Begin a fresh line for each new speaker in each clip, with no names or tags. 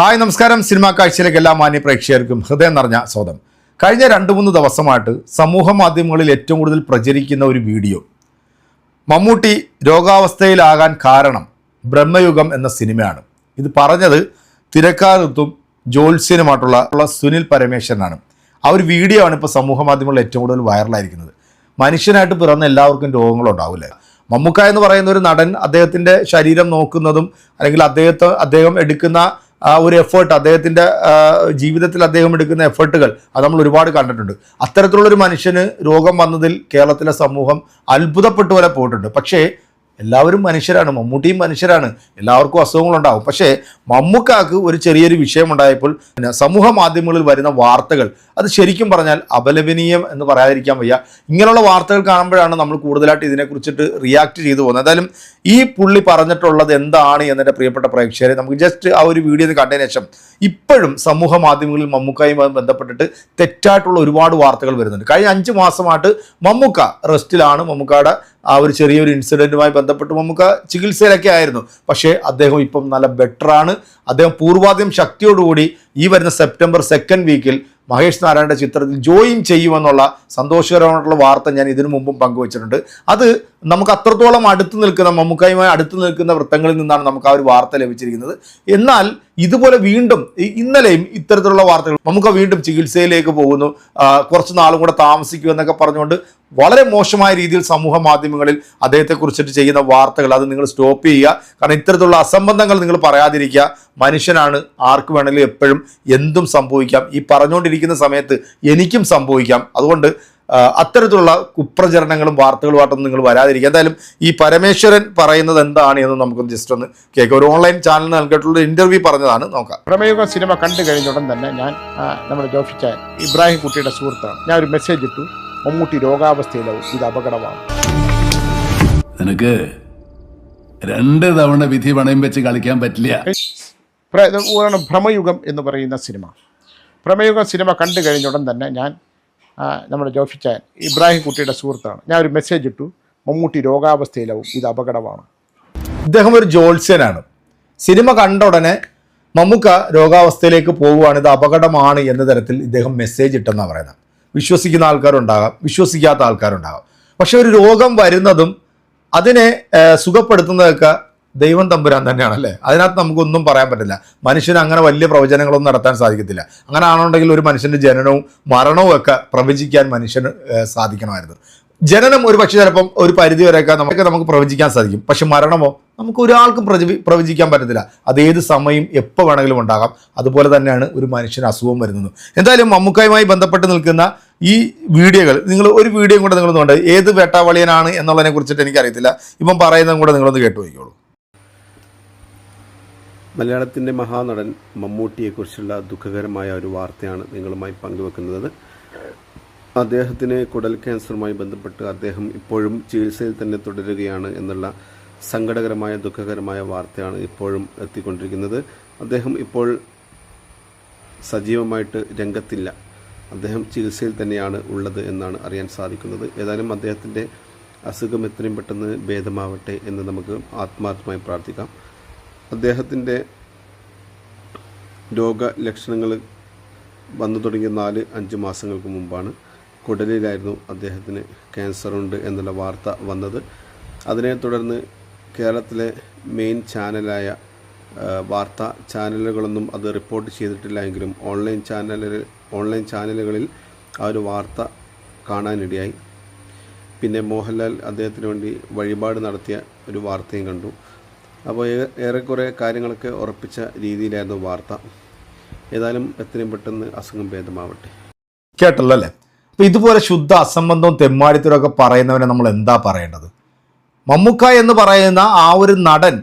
Hi നമസ്കാരം. Cinema കാഴ്ചയിലേക്ക് എല്ലാ മാന്യ പ്രേക്ഷകർക്കും ഹൃദയം നിറഞ്ഞ സ്വാഗതം. കഴിഞ്ഞ രണ്ട് മൂന്ന് ദിവസമായിട്ട് സമൂഹ മാധ്യമങ്ങളിൽ ഏറ്റവും കൂടുതൽ പ്രചരിക്കുന്ന ഒരു വീഡിയോ. മമ്മൂട്ടി രോഗാവസ്ഥയിലാകാൻ കാരണം ബ്രഹ്മയുഗം എന്ന സിനിമയാണ്. ഇത് പറഞ്ഞത് തിരക്കാലത്തും ജോത്സ്യനുമായിട്ടുള്ള സുനിൽ പരമേശ്വരനാണ്. ആ ഒരു വീഡിയോ ആണ് ഇപ്പോൾ സമൂഹ മാധ്യമങ്ങളിൽ ഏറ്റവും കൂടുതൽ വൈറലായിരിക്കുന്നത്. മനുഷ്യനായിട്ട് പിറന്ന എല്ലാവർക്കും രോഗങ്ങളുണ്ടാവില്ല മമ്മൂക്ക എന്ന് പറയുന്ന ഒരു നടൻ അദ്ദേഹത്തിന്റെ ശരീരം നോക്കുന്നതും അല്ലെങ്കിൽ അദ്ദേഹത്തെ അദ്ദേഹം എടുക്കുന്ന ആ ഒരു എഫേർട്ട് അദ്ദേഹത്തിന്റെ ജീവിതത്തിൽ അദ്ദേഹം എടുക്കുന്ന എഫേർട്ടുകൾ അത് നമ്മൾ ഒരുപാട് കണ്ടിട്ടുണ്ട്. അത്തരത്തിലുള്ളൊരു മനുഷ്യന് രോഗം വന്നതിൽ കേരളത്തിലെ സമൂഹം അത്ഭുതപ്പെട്ടു വരെ പോയിട്ടുണ്ട്. പക്ഷേ എല്ലാവരും മനുഷ്യരാണ് മമ്മൂട്ടിയും മനുഷ്യരാണ്. എല്ലാവർക്കും അസുഖങ്ങളുണ്ടാവും. പക്ഷേ മമ്മൂക്കാക്ക് ഒരു ചെറിയൊരു വിഷയമുണ്ടായപ്പോൾ സമൂഹ മാധ്യമങ്ങളിൽ വരുന്ന വാർത്തകൾ അത് ശരിക്കും പറഞ്ഞാൽ അപലപനീയം എന്ന് പറയാതിരിക്കാൻ വയ്യ. ഇങ്ങനെയുള്ള വാർത്തകൾ കാണുമ്പോഴാണ് നമ്മൾ കൂടുതലായിട്ട് ഇതിനെക്കുറിച്ചിട്ട് റിയാക്ട് ചെയ്തു പോകുന്നത്. എന്തായാലും ഈ പുള്ളി പറഞ്ഞിട്ടുള്ളത് എന്താണ് എന്നെ പ്രിയപ്പെട്ട പ്രേക്ഷകരെ നമുക്ക് ജസ്റ്റ് ആ ഒരു വീഡിയോ കണ്ടതിന് ശേഷം ഇപ്പോഴും സമൂഹ മാധ്യമങ്ങളിൽ മമ്മൂക്കായുമായി ബന്ധപ്പെട്ടിട്ട് തെറ്റായിട്ടുള്ള ഒരുപാട് വാർത്തകൾ വരുന്നുണ്ട്. കഴിഞ്ഞ അഞ്ച് മാസമായിട്ട് മമ്മൂക്ക റെസ്റ്റിലാണ് മമ്മൂക്കയുടെ ആ ഒരു ചെറിയൊരു ഇൻസിഡന്റുമായി ബന്ധപ്പെട്ട് നമുക്ക് ചികിത്സയിലൊക്കെ ആയിരുന്നു. പക്ഷേ അദ്ദേഹം ഇപ്പം നല്ല ബെറ്ററാണ് അദ്ദേഹം പൂർവാദ്യം ശക്തിയോടുകൂടി ഈ വരുന്ന സെപ്റ്റംബർ സെക്കൻഡ് വീക്കിൽ മഹേഷ് നാരായണന്റെ ചിത്രത്തിൽ ജോയിൻ ചെയ്യുമെന്നുള്ള സന്തോഷകരമായിട്ടുള്ള വാർത്ത ഞാൻ ഇതിനു മുമ്പും പങ്കുവച്ചിട്ടുണ്ട്. അത് നമുക്ക് അത്രത്തോളം അടുത്ത് നിൽക്കുന്ന മമ്മൂക്കായുമായി അടുത്ത് നിൽക്കുന്ന വൃത്തങ്ങളിൽ നിന്നാണ് നമുക്ക് ആ ഒരു വാർത്ത ലഭിച്ചിരിക്കുന്നത്. എന്നാൽ ഇതുപോലെ വീണ്ടും ഇന്നലെയും ഇത്തരത്തിലുള്ള വാർത്തകൾ നമുക്ക് വീണ്ടും ചികിത്സയിലേക്ക് പോകുന്നു. കുറച്ച് നാളും കൂടെ താമസിക്കൂ എന്നൊക്കെ പറഞ്ഞുകൊണ്ട് വളരെ മോശമായ രീതിയിൽ സമൂഹ മാധ്യമങ്ങളിൽ അദ്ദേഹത്തെക്കുറിച്ചിട്ട് ചെയ്യുന്ന വാർത്തകൾ അത് നിങ്ങൾ സ്റ്റോപ്പ് ചെയ്യുക. കാരണം ഇത്തരത്തിലുള്ള അസംബന്ധങ്ങൾ നിങ്ങൾ പറയാതിരിക്കുക. മനുഷ്യനാണ് ആർക്ക് വേണമെങ്കിലും എപ്പോഴും എന്തും സംഭവിക്കാം. ഈ പറഞ്ഞുകൊണ്ടിരിക്കുന്ന സമയത്ത് എനിക്കും സംഭവിക്കാം. അതുകൊണ്ട് അത്തരത്തിലുള്ള കുപ്രചരണങ്ങളും വാർത്തകളുമായിട്ടൊന്നും നിങ്ങൾ വരാതിരിക്കുക. എന്തായാലും ഈ പരമേശ്വരൻ പറയുന്നത് എന്താണ് എന്ന് നമുക്ക് ജസ്റ്റ് ഒന്ന് കേൾക്കാം. ഒരു ഓൺലൈൻ ചാനൽ നൽകിയിട്ടുള്ള ഇന്റർവ്യൂ പറഞ്ഞതാണ്. നോക്കാം.
പ്രമേയുഗ സിനിമ കണ്ടു കഴിഞ്ഞ ഉടൻ തന്നെ ഞാൻ നമ്മുടെ ജോഫിച്ച ഇബ്രാഹിം കുട്ടിയുടെ സുഹൃത്താണ്. ഞാൻ ഒരു മെസ്സേജ് ഇട്ടു. മമ്മൂട്ടി രോഗാവസ്ഥയിലാവും. ഇത് അപകടമാണ്.
നിനക്ക് രണ്ട് തവണ വിധി പണയം വെച്ച് കളിക്കാൻ പറ്റില്ല.
ഭ്രമയുഗം എന്ന് പറയുന്ന സിനിമ. പ്രമേയുക സിനിമ കണ്ടു കഴിഞ്ഞ ഉടൻ തന്നെ ഞാൻ നമ്മുടെ ജോഫിച്ചാൻ ഇബ്രാഹിം കുട്ടിയുടെ സുഹൃത്താണ്. ഞാൻ ഒരു മെസ്സേജ് ഇട്ടു. മമ്മൂട്ടി രോഗാവസ്ഥയിലാവും. ഇത് അപകടമാണ്.
ഇദ്ദേഹം ഒരു ജോത്സ്യനാണ്. സിനിമ കണ്ട ഉടനെ മമ്മൂക്ക രോഗാവസ്ഥയിലേക്ക് പോവുകയാണ്. ഇത് അപകടമാണ് എന്ന തരത്തിൽ ഇദ്ദേഹം മെസ്സേജ് ഇട്ടെന്നാണ് പറയുന്നത്. വിശ്വസിക്കുന്ന ആൾക്കാരുണ്ടാകാം. വിശ്വസിക്കാത്ത ആൾക്കാരുണ്ടാകാം. പക്ഷെ ഒരു രോഗം വരുന്നതും അതിനെ സുഖപ്പെടുത്തുന്നതൊക്കെ ദൈവം തമ്പുരാൻ തന്നെയാണ് അല്ലേ അതിനകത്ത് നമുക്കൊന്നും പറയാൻ പറ്റില്ല. മനുഷ്യന് അങ്ങനെ വലിയ പ്രവചനങ്ങളൊന്നും നടത്താൻ സാധിക്കത്തില്ല. അങ്ങനെ ആണെന്നുണ്ടെങ്കിൽ ഒരു മനുഷ്യന്റെ ജനനവും മരണവും ഒക്കെ പ്രവചിക്കാൻ മനുഷ്യന് സാധിക്കണമായിരുന്നു. ജനനം ഒരു പക്ഷേ ചിലപ്പം ഒരു പരിധി വരെയൊക്കെ നമുക്ക് നമുക്ക് പ്രവചിക്കാൻ സാധിക്കും. പക്ഷെ മരണമോ നമുക്ക് ഒരാൾക്കും പ്രവചി പ്രവചിക്കാൻ പറ്റത്തില്ല. അത് ഏത് സമയം എപ്പോൾ വേണമെങ്കിലും ഉണ്ടാകാം. അതുപോലെ തന്നെയാണ് ഒരു മനുഷ്യന് അസുഖം വരുന്നത്. എന്തായാലും മമ്മൂക്കായുമായി ബന്ധപ്പെട്ട് നിൽക്കുന്ന ഈ വീഡിയോകൾ നിങ്ങൾ ഒരു വീഡിയോ കൂടെ നിങ്ങൾ ഏത് വേട്ടാവളിയനാണ് എന്നുള്ളതിനെ കുറിച്ചിട്ട് എനിക്കറിയത്തില്ല. ഇപ്പം പറയുന്നതും കൂടെ നിങ്ങളൊന്ന് കേട്ടു നോക്കിക്കോളൂ.
മലയാളത്തിന്റെ മഹാനടൻ മമ്മൂട്ടിയെക്കുറിച്ചുള്ള ദുഃഖകരമായ ഒരു വാർത്തയാണ് നിങ്ങളുമായി പങ്കുവെക്കുന്നത്. അദ്ദേഹത്തിന് കുടൽ ക്യാൻസറുമായി ബന്ധപ്പെട്ട് അദ്ദേഹം ഇപ്പോഴും ചികിത്സയിൽ തന്നെ തുടരുകയാണ് എന്നുള്ള സങ്കടകരമായ ദുഃഖകരമായ വാർത്തയാണ് ഇപ്പോഴും എത്തിക്കൊണ്ടിരിക്കുന്നത്. അദ്ദേഹം ഇപ്പോൾ സജീവമായിട്ട് രംഗത്തില്ല. അദ്ദേഹം ചികിത്സയിൽ തന്നെയാണ് ഉള്ളത് എന്നാണ് അറിയാൻ സാധിക്കുന്നത്. ഏതായാലും അദ്ദേഹത്തിന്റെ അസുഖം എത്രയും പെട്ടെന്ന് ഭേദമാവട്ടെ എന്ന് നമുക്ക് ആത്മാർത്ഥമായി പ്രാർത്ഥിക്കാം. അദ്ദേഹത്തിന്റെ രോഗലക്ഷണങ്ങൾ വന്നു തുടങ്ങിയ നാല് അഞ്ച് മാസങ്ങൾക്ക് മുമ്പാണ് കുടലിലായിരുന്നു അദ്ദേഹത്തിന് ക്യാൻസർ ഉണ്ട് എന്നുള്ള വാർത്ത വന്നത്. അതിനെ തുടർന്ന് കേരളത്തിലെ മെയിൻ ചാനലായ വാർത്താ ചാനലുകളൊന്നും അത് റിപ്പോർട്ട് ചെയ്തിട്ടില്ല എങ്കിലും ഓൺലൈൻ ചാനലുകൾ ഓൺലൈൻ ചാനലുകളിൽ ആ ഒരു വാർത്ത കാണാനിടയായി. പിന്നെ മോഹൻലാൽ അദ്ദേഹത്തിന് വേണ്ടി വഴിപാട് നടത്തിയ ഒരു വാർത്തയും കണ്ടു. അപ്പോൾ ഏറെക്കുറെ കാര്യങ്ങളൊക്കെ ഉറപ്പിച്ച രീതിയിലായിരുന്നു വാർത്ത. ഏതായാലും എത്രയും പെട്ടെന്ന് അസുഖം ഭേദമാവട്ടെ.
കേട്ടല്ലോ അല്ലേ? അപ്പോൾ ഇതുപോലെ ശുദ്ധ അസംബന്ധവും തെമ്മാടിത്തരവും ഒക്കെ പറയുന്നവനെ നമ്മൾ എന്താ പറയേണ്ടത്? മമ്മൂക്ക എന്ന് പറയുന്ന ആ ഒരു നടൻ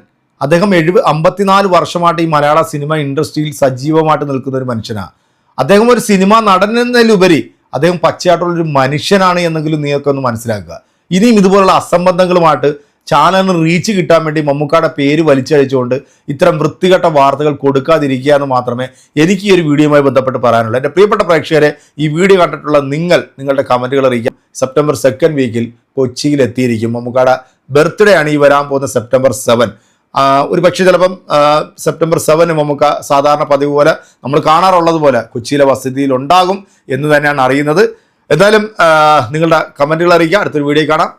അദ്ദേഹം എഴുപ അമ്പത്തിനാല് വർഷമായിട്ട് ഈ മലയാള സിനിമ ഇൻഡസ്ട്രിയിൽ സജീവമായിട്ട് നിൽക്കുന്ന ഒരു മനുഷ്യനാണ് അദ്ദേഹം ഒരു സിനിമ നടൻ എന്നതിലുപരി അദ്ദേഹം പച്ചയായിട്ടുള്ളൊരു മനുഷ്യനാണ് എന്നെങ്കിലും നീയൊക്കെ ഒന്ന് മനസ്സിലാക്കുക. ഇനിയും ഇതുപോലുള്ള അസംബന്ധങ്ങളുമായിട്ട് ചാനലിന് റീച്ച് കിട്ടാൻ വേണ്ടി മമ്മൂക്കാടെ പേര് വലിച്ചഴിച്ചുകൊണ്ട് ഇത്തരം വൃത്തികെട്ട വാർത്തകൾ കൊടുക്കാതിരിക്കുക എന്ന് മാത്രമേ എനിക്ക് ഈ ഒരു വീഡിയോയുമായി ബന്ധപ്പെട്ട് പറയാനുള്ളൂ. എന്റെ പ്രിയപ്പെട്ട പ്രേക്ഷകരെ ഈ വീഡിയോ കണ്ടിട്ടുള്ള നിങ്ങൾ നിങ്ങളുടെ കമന്റുകൾ അറിയിക്കാം സെപ്റ്റംബർ സെക്കൻഡ് വീക്കിൽ കൊച്ചിയിൽ എത്തിയിരിക്കും മമ്മൂക്കാട ബർത്ത്ഡേ ആണ് ഈ വരാൻ പോകുന്ന സെപ്റ്റംബർ സെവൻ ഒരു പക്ഷേ ചിലപ്പം സെപ്റ്റംബർ സെവന് നമുക്ക് സാധാരണ പതിവ് പോലെ നമ്മൾ കാണാറുള്ളത് പോലെ കൊച്ചിയിലെ വസതിയിൽ ഉണ്ടാകും എന്ന് തന്നെയാണ് അറിയുന്നത്. എന്തായാലും നിങ്ങളുടെ കമന്റുകൾ അറിയിക്കുക. അടുത്തൊരു വീഡിയോ കാണാം.